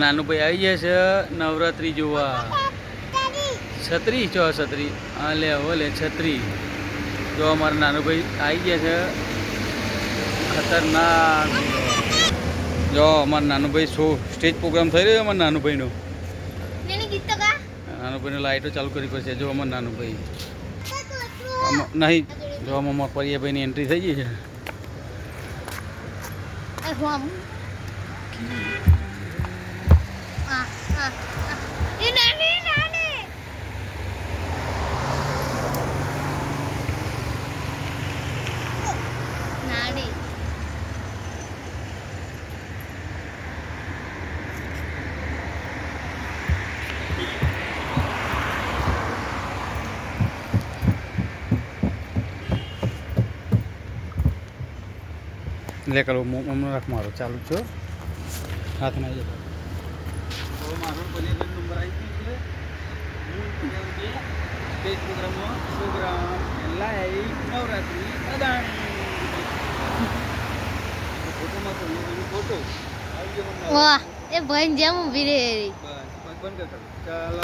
નાનું ભાઈ આવી ગયા છે નવરાત્રી જોવા. છત્રી? ચો છત્રી? હા લે હો લે છત્રી. જો અમારા નાનું ભાઈ આવી ગયા છે. ખતરનાક. જો અમારા નાનું ભાઈ શો સ્ટેજ પ્રોગ્રામ થઈ રહ્યો અમારા નાનું ભાઈનો? નાનું ભાઈનો લાઇટો ચાલુ કરવી પડશે. જો અમારા નાનું ભાઈ. નહીં. જો અમારા પરિયા ભાઈની એન્ટ્રી થઈ ગઈ છે એ હું આમ આ આ આ. એ નાની નાની નાની લે કરો હમણાં રાખ મારો ચાલુ છો? હાથ ના જાય મારો પરિયાભાઈનો નંબર આવી હું વાહ એ ભાઈ જેમ ઊભી રહે. ચાલો